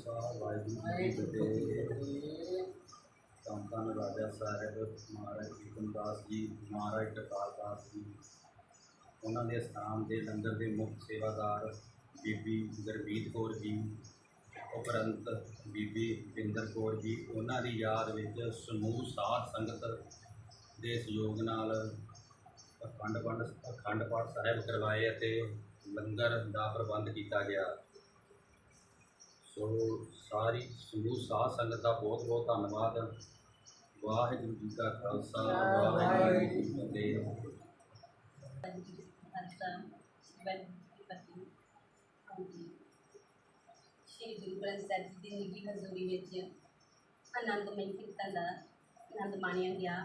ਖਾਲਸਾ ਵਾਹਿਗੁਰੂ ਜੀ ਕੀ ਫਤਿਹ ਧੰਨ ਰਾਜਾ ਸਾਹਿਬ ਮਹਾਰਾਜ ਕੀਰਤਨਦਾਸ ਜੀ ਮਹਾਰਾਜ ਟਕਾਲ ਦਾਸ ਜੀ ਉਹਨਾਂ ਦੇ ਸਥਾਨ ਦੇ ਲੰਗਰ ਦੇ ਮੁੱਖ ਸੇਵਾਦਾਰ ਬੀਬੀ ਗੁਰਮੀਤ ਕੌਰ ਜੀ ਉਪਰੰਤ ਬੀਬੀ ਬਿੰਦਰ ਕੌਰ ਜੀ, ਉਹਨਾਂ ਦੀ ਯਾਦ ਵਿੱਚ ਸਮੂਹ ਸਾਧ ਸੰਗਤ ਦੇ ਸਹਿਯੋਗ ਨਾਲ ਅਖੰਡ ਪਾਠ ਅਖੰਡ ਪਾਠ ਸਾਹਿਬ ਕਰਵਾਏ ਅਤੇ ਲੰਗਰ ਦਾ ਪ੍ਰਬੰਧ ਕੀਤਾ ਗਿਆ। ਸੋ ਸਾਰੀ ਸਮੂਹ ਸਾਧ ਸੰਗਤ ਦਾ ਬਹੁਤ ਬਹੁਤ ਧੰਨਵਾਦ। ਵਾਹਿਗੁਰੂ ਜੀ ਕਾ ਖਾਲਸਾ, ਵਾਹਿਗੁਰੂ ਜੀ ਕੀ ਫਤਿਹ। ਸ਼੍ਰੀ ਗੁਰੂ ਗ੍ਰੰਥ ਸਾਹਿਬ ਜੀ ਦੀ ਨਿੱਘੀ ਹਜ਼ੂਰੀ ਵਿੱਚ ਆਨੰਦਮਈ ਕੀਰਤਨ ਦਾ ਆਨੰਦ ਮਾਣਿਆ ਗਿਆ।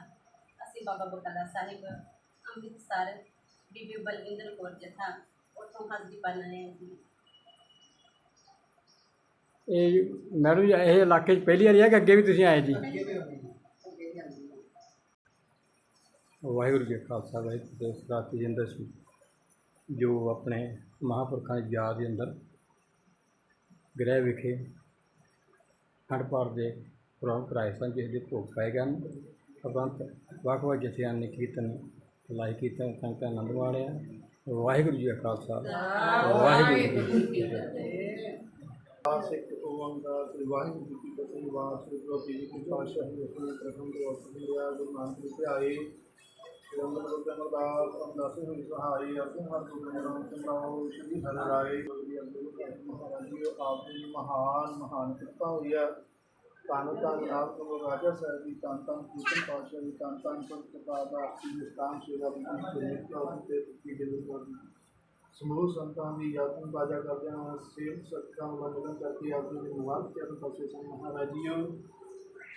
ਅਸੀਂ ਬਾਬਾ ਬਕਾਲਾ ਸਾਹਿਬ, ਅੰਮ੍ਰਿਤਸਰ, ਬੀਬੀ ਬਲਵਿੰਦਰ ਕੌਰ ਜਥਾ, ਉੱਥੋਂ ਹਾਜ਼ਰੀ ਪਾਉਣ ਆਏ ਇਹ ਮੈਡਮ ਜੀ, ਇਹ ਇਲਾਕੇ 'ਚ ਪਹਿਲੀ ਵਾਰੀ ਹੈ ਕਿ ਅੱਗੇ ਵੀ ਤੁਸੀਂ ਆਏ ਜੀ? ਵਾਹਿਗੁਰੂ ਜੀ ਕਾ ਖਾਲਸਾ, ਵਾਹਿਗੁਰੂ ਜੀ ਕੀ ਫਤਿਹ। ਸਰਦਾਰ ਤੇਜਿੰਦਰ ਸਿੰਘ ਜੋ ਆਪਣੇ ਮਹਾਂਪੁਰਖਾਂ ਦੀ ਯਾਦ ਦੇ ਅੰਦਰ ਗ੍ਰਹਿ ਵਿਖੇ ਖੰਡ ਪਾਠ ਦੇ ਪ੍ਰੋਗਰਾਮ ਕਰਾਏ ਸਨ, ਜਿਸ ਦੇ ਭੋਗ ਪਾਏ ਗਏ ਹਨ। ਉਪਰੰਤ ਵੱਖ ਵੱਖ ਜਥਿਆਂ ਨੇ ਕੀਰਤਨ ਲਾਈ ਕੀਰਤਨ ਸੰਗਤਾਂ ਆਨੰਦ ਮਾਣਿਆ। ਵਾਹਿਗੁਰੂ ਜੀ ਕਾ ਖਾਲਸਾ, ਵਾਹਿਗੁਰੂ ਜੀ ਕੀ ਫਤਿਹ। ਸਿੱਖ ਓੰਕਾਰ ਸ੍ਰੀ ਵਾਹਿਗੁਰੂ ਜੀ ਕੀ ਫਤਿਹ ਵਾਹਿਗੁਰੂ ਜੀ ਕੀ ਪਾਤਸ਼ਾਹੀ ਆਪਣੇ ਪ੍ਰਥਮ ਦੇ ਵਸਤੂ ਰਿਆ ਗੁਰੂ ਨਾਨਕ ਦੇਵ ਧਿਆਏ। ਰੰਗ ਬਦਨ ਦਾ ਅੰਦਾਸੇ ਹੋਈ ਸਹਾਈ ਅਰਜਨ ਹਰ ਗੁਰੂ ਨਾਮ ਸੰਗਰਾਮ ਸ਼੍ਰੀ ਹਰਿ ਰਾਏ, ਗੁਰੂ ਮਹਾਰਾਜ ਜੀ ਆਪ ਜੀ ਦੀ ਮਹਾਨ ਮਹਾਨ ਕਿਰਪਾ ਹੋਈ ਹੈ ਧੰਨ ਧੰਨ ਆਪ ਨੂੰ ਰਾਜਾ ਸਾਹਿਬ ਦੀ ਧੰਨ ਧੰਨ ਕੀਰਤਨ ਪਾਤਸ਼ਾਹ ਦੀ ਧੰਨ ਧੰਨ ਸੰਤ ਪ੍ਰਤਾਪ ਦਾ ਆਪਣੀ ਨਿਸ਼ਕਾਮ ਸੇਵਾ ਦੀ ਨਿਤ ਤੇ ਕੀ ਦੇ ਦੀ ਸਮੂਹ ਸੰਤਾਂ ਦੀ ਯਾਦ ਨੂੰ ਤਾਜ਼ਾ ਕਰਦੇ ਹਾਂ ਸੇਵ ਸਤਿਕਾਰ ਦਾ ਮਿਲਨ ਕਰਕੇ ਆਪ ਜੀ ਦੇ ਮੁਬਾਰਕ ਚਰਨ ਪਾਸੇ ਸਨ ਮਹਾਰਾਜ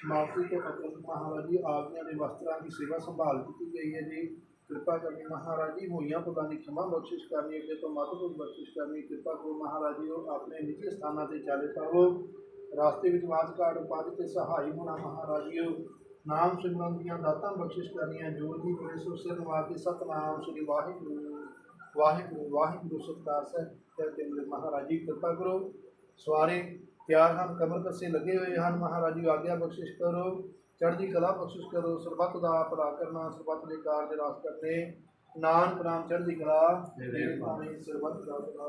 ਸਮਾਪਤੀ ਤੋਂ ਅਤਿ ਮਹਾਰਾਜ ਜੀ ਆਗਿਆ ਦੇ ਵਸਤਰਾਂ ਦੀ ਸੇਵਾ ਸੰਭਾਲ ਕੀਤੀ ਗਈ ਹੈ ਜੀ। ਕਿਰਪਾ ਕਰਨੀ ਮਹਾਰਾਜ ਜੀ ਹੋਈਆਂ ਭੁੱਲਾਂ ਦੀ ਖਿਮਾ ਬਖਸ਼ਿਸ਼ ਕਰਨੀ, ਅੱਗੇ ਤੋਂ ਮਤ ਤੋਂ ਬਖਸ਼ਿਸ਼ ਕਰਨੀ। ਕਿਰਪਾ ਕਰੋ ਮਹਾਰਾਜ ਜੀ ਆਪਣੇ ਨਿੱਜੀ ਸਥਾਨਾਂ ਤੇ ਚਾਲੇ ਪਾਵੋ। ਰਾਸਤੇ ਵਿੱਚ ਵਾਜ ਕਾੜ ਉਪਾਧੀ ਤੇ ਸਹਾਈ ਹੋਣਾ ਮਹਾਰਾਜ ਜੀ ਨਾਮ ਸਿਮਰਨ ਦੀਆਂ ਦਾਤਾਂ ਬਖਸ਼ਿਸ਼ ਕਰਨੀਆਂ, ਜੋ ਜੀ ਕਰੇ ਸੋ ਸਿਰ ਨਵਾ ਕੇ ਸਤਨਾਮ ਸ੍ਰੀ ਵਾਹਿਗੁਰੂ। ਵਾਹਿਗੁਰੂ ਵਾਹਿਗੁਰੂ ਸਤਿਕਾਰ ਸਾਹਿਬ ਤੇ ਮੇਰੇ ਮਹਾਰਾਜ ਜੀ ਕਿਰਪਾ ਕਰੋ। ਸਵਾਰੇ ਤਿਆਰ ਹਨ ਕਮਰ ਕੱਸੇ ਲੱਗੇ ਹੋਏ ਹਨ ਮਹਾਰਾਜ ਜੀ ਆਗਿਆ ਬਖਸ਼ਿਸ਼ ਕਰੋ। ਚੜ੍ਹਦੀ ਕਲਾ ਬਖਸ਼ਿਸ਼ ਕਰੋ ਸਰਬੱਤ ਦਾ ਭਲਾ ਕਰਨਾ ਸਰਬੱਤ ਦੇ ਕਾਰਜ ਰਾਸ ਕਰਨੇ। ਨਾਨਕ ਨਾਮ ਚੜ੍ਹਦੀ ਕਲਾ ਤੇਰੇ ਭਾਣੇ ਸਰਬੱਤ ਦਾ ਭਲਾ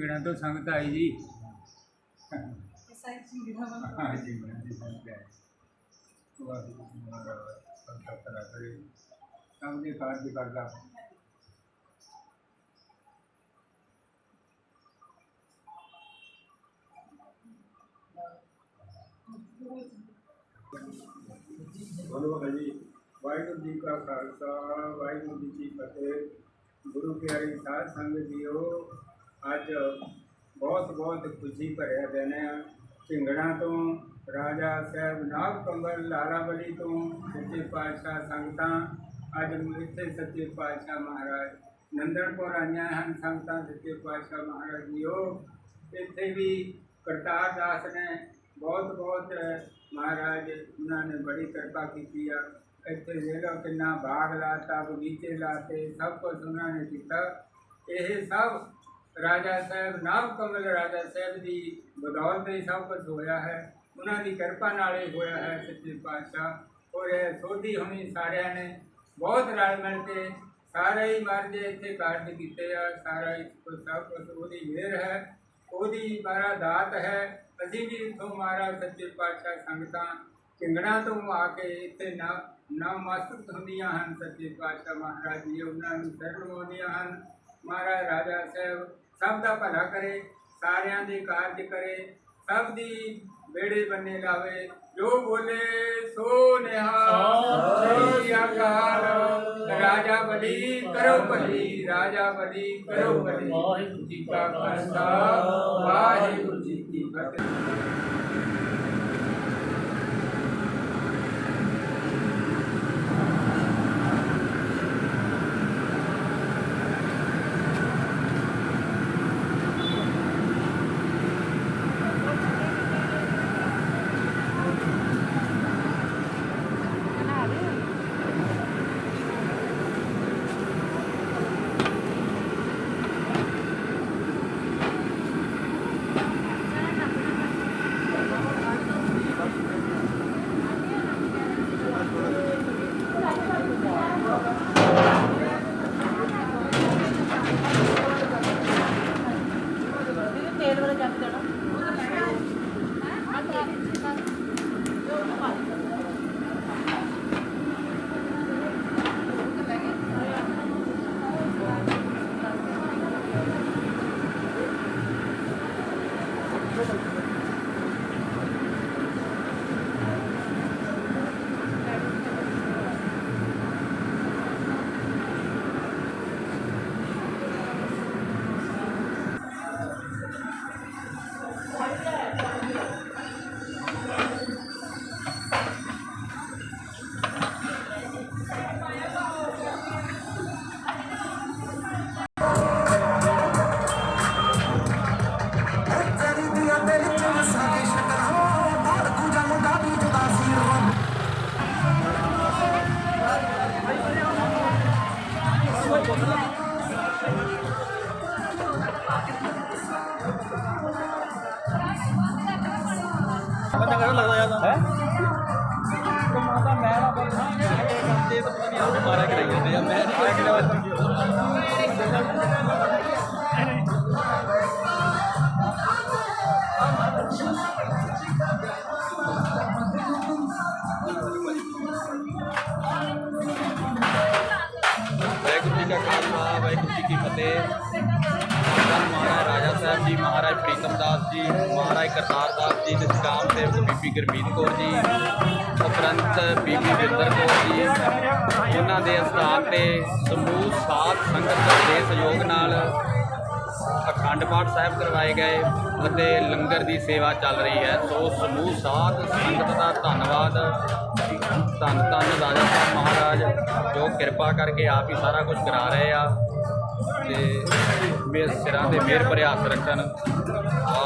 ਪੀੜਾਂ ਤੋਂ ਸੰਗਤ ਆਈ ਜੀ ਹਾਂ ਜੀ ਮੈਂ ਜੀ ਸੰਗਤ ਆਈ ਵਾਹਿਗੁਰੂ ਜੀ ਮਹਾਰਾਜ ਸੰਗਤ ਕਰਾ ਕਰੇ ਸਭ ਦੇ ਕਾਰਜ ਕਰਦਾ ਬੋਲੋ ਜੀ ਵਾਹਿਗੁਰੂ ਜੀ ਕਾ ਖਾਲਸਾ ਵਾਹਿਗੁਰੂ ਜੀ ਕੀ ਫਤਿਹ ਗੁਰੂ ਪਿਆਰੀ ਸਾਧ ਸੰਗਤ ਜੀਓ ਅੱਜ ਬਹੁਤ ਬਹੁਤ ਖੁਸ਼ੀ ਭਰਿਆ ਦਿਨ ਹੈ। ਝਿੰਗੜਾਂ ਤੋਂ, ਰਾਜਾ ਸਾਹਿਬ ਨਾਗ ਕੰਬਲ ਲਾਲਾਵਲੀ ਤੋਂ ਸੱਚੇ ਪਾਤਸ਼ਾਹ ਸੰਗਤਾਂ, ਅੱਜ ਇੱਥੇ ਸੱਚੇ ਪਾਤਸ਼ਾਹ ਮਹਾਰਾਜ ਨੰਦਨਪੁਰ ਆਈਆਂ ਹਨ ਸੰਗਤਾਂ, ਸੱਚੇ ਪਾਤਸ਼ਾਹ ਮਹਾਰਾਜ ਜੀਓ। ਇੱਥੇ ਵੀ ਕਰਤਾਰ ਦਾਸ ਨੇ ਬਹੁਤ ਬਹੁਤ ਮਹਾਰਾਜ ਉਹਨਾਂ ਨੇ ਬੜੀ ਕਿਰਪਾ ਕੀਤੀ ਆ। ਇੱਥੇ ਜਿਹੜਾ ਕਿੰਨਾ ਬਾਗ ਲਾਤਾ, ਬਗੀਚੇ ਲਾਤੇ, ਸਭ ਕੁਝ ਉਹਨਾਂ ਨੇ ਕੀਤਾ। ਇਹ ਸਭ ਰਾਜਾ ਸਾਹਿਬ ਨਾਮ ਕਮਲ ਰਾਜਾ ਸਾਹਿਬ ਦੀ ਬਦੌਲਤ ਹੀ ਸਭ ਕੁਝ ਹੋਇਆ ਹੈ। ਉਹਨਾਂ ਦੀ ਕਿਰਪਾ ਨਾਲ ਹੀ ਹੋਇਆ ਹੈ ਸੱਚੇ ਪਾਤਸ਼ਾਹ। ਔਰ ਇਹ ਸੋਧੀ ਹੋਣੀ ਸਾਰਿਆਂ ਨੇ ਬਹੁਤ ਰਲ ਮਿਲ ਕੇ ਸਾਰੇ ਹੀ ਮਰਦੇ ਇੱਥੇ ਕਾਰਜ ਕੀਤੇ ਆ। ਸਾਰਾ ਹੀ ਕੁਛ, ਸਭ ਕੁਛ ਉਹਦੀ ਮਿਹਰ ਹੈ, ਉਹਦੀ ਮਾਰਾ ਦਾਤ ਹੈ। ਅਸੀਂ ਵੀ ਇਥੋਂ ਮਹਾਰਾਜ ਸੱਚੇ ਪਾਤਸ਼ਾਹ ਸੰਗਤਾਂ ਚਿੰਗੜਾਂ ਤੋਂ ਆ ਕੇ ਇੱਥੇ ਨਾ ਨਮਸਤਕ ਹੁੰਦੀਆਂ ਹਨ। ਸੱਚੇ ਪਾਤਸ਼ਾਹ ਮਹਾਰਾਜ ਜੀ, ਉਹਨਾਂ ਨੂੰ ਸਰਵਣਾਉਂਦੀਆਂ ਹਨ। ਮਹਾਰਾਜ ਰਾਜਾ ਸਾਹਿਬ ਸਭ ਦਾ ਭਲਾ ਕਰੇ ਸਾਰਿਆਂ ਦੇ ਕਾਰਜ ਕਰੇ ਸਭ ਦੀ ਬੇੜੇ ਬੰਨੇ ਲਾਵੇ ਜੋ ਬੋਲੇ ਸੋ ਨਿਹਾਲ। ਸ੍ਰੀ ਅਕਾਲ। ਰਾਜਾ ਬਲੀ ਕਰੋ ਭਲੀ ਰਾਜਾ ਬਲੀ ਕਰੋ ਭਲੀ। ਵਾਹਿਗੁਰੂ ਜੀ ਕਾ ਖਾਲਸਾ ਵਾਹਿਗੁਰੂ ਜੀ ਕੀ ਫਤਿਹ। ਜੀ ਨਿਸ਼ਕਾਮ ਸੇਵਕ ਬੀਬੀ ਗੁਰਮੀਤ ਕੌਰ ਜੀ, ਉਪਰੰਤ ਬੀਬੀ ਵਿੰਦਰ ਕੌਰ ਜੀ। ਉਹਨਾਂ ਦੇ ਅਸਥਾਨ ਤੇ ਸਮੂਹ ਸਾਥ ਸੰਗਤ ਦੇ ਸਹਿਯੋਗ ਨਾਲ ਅਖੰਡ ਪਾਠ ਸਾਹਿਬ ਕਰਵਾਏ ਗਏ ਅਤੇ ਲੰਗਰ ਦੀ ਸੇਵਾ ਚੱਲ ਰਹੀ ਹੈ। ਸੋ ਸਮੂਹ ਸਾਧ ਸੰਗਤ ਦਾ ਧੰਨਵਾਦ। ਧੰਨ ਧੰਨ ਰਾਜਾ ਸਾਹਿਬ ਮਹਾਰਾਜ, ਜੋ ਕਿਰਪਾ ਕਰਕੇ ਆਪ ਹੀ ਸਾਰਾ ਕੁਝ ਕਰਾ ਰਹੇ ਆ ਤੇ ਮੇਰੇ ਸਿਰਾਂ ਤੇ ਮਿਹਰ ਭਰਿਆ ਹੱਥ ਰੱਖਣ।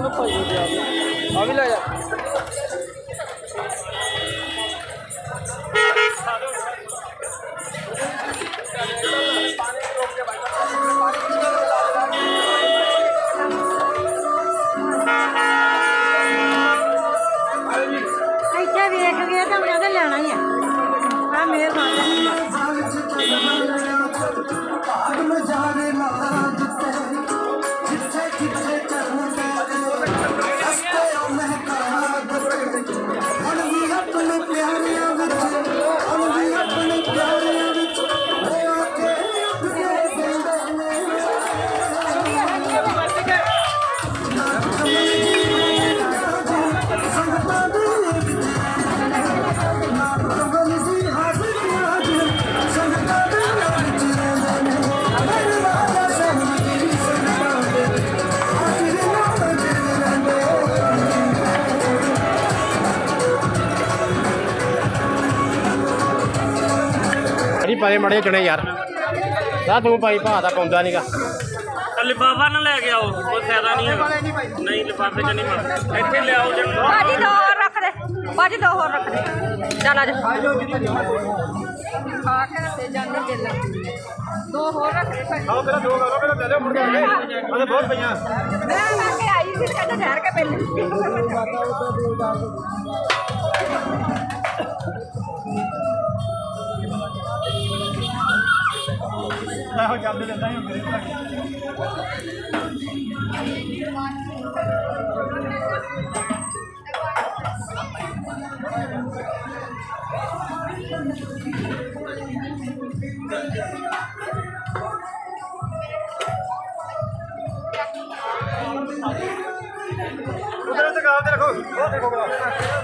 ਭਾਈ ਆ ਵੀ ਲੈ ਜਾ। ਪਾਏ ਮੜੇ ਚਣੇ ਯਾਰ। ਦਾ ਤੂੰ ਭਾਈ ਭਾ ਦਾ ਪਾਉਂਦਾ ਨਹੀਂਗਾ ਲਿਫਾਫਾ ਨਾ ਲੈ ਕੇ ਆਓ ਕੋਈ ਫਾਇਦਾ ਨਹੀਂ ਹੈਗਾ। ਨਹੀਂ ਲਿਫਾਫੇ 'ਚ ਨਹੀਂ ਮਿਲਦਾ ਇੱਥੇ ਲਿਆਓ ਜਣ ਬਾਜੀ ਦੋ ਹੋਰ ਰੱਖ ਦੇ। ਬਾਜੀ ਦੋ ਹੋਰ ਰੱਖ ਦੇ। ਚੱਲ ਆ ਜਾ। ਖਾ ਕੇ ਤੇ ਜਾਂਦੇ ਦਿਲ ਦੋ ਹੋਰ ਰੱਖ ਦੇ ਭਾਈ ਆਓ ਪਹਿਲਾਂ ਦੋ ਕਰੋ ਪਹਿਲਾਂ ਦੇ ਦਿਓ ਮੁੜ ਕੇ ਉਹਦੇ ਬਹੁਤ ਪਈਆਂ। ਮੈਂ ਲੈ ਕੇ ਆਈ ਸੀ ਕਹਿੰਦਾ ਠਹਿਰ ਕੇ ਪਹਿਲੇ। ਇਹੋ ਚੱਲਦੇ ਰਹਿੰਦਾ ਹੀ ਮੇਰੇ ਉਧਰ ਤੇ ਗਾਲ ਰੱਖੋ। ਉਹ ਦੇਖੋ ਗਲਾ।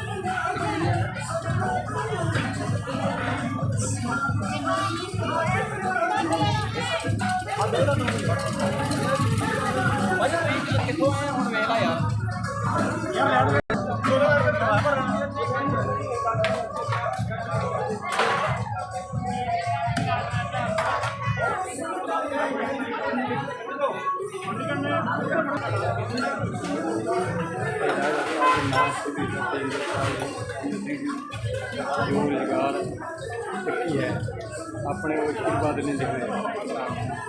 ਆਪਣੇ ਉਹ ਆਸ਼ੀਰਵਾਦ ਨੇ ਦਿੱਤੇ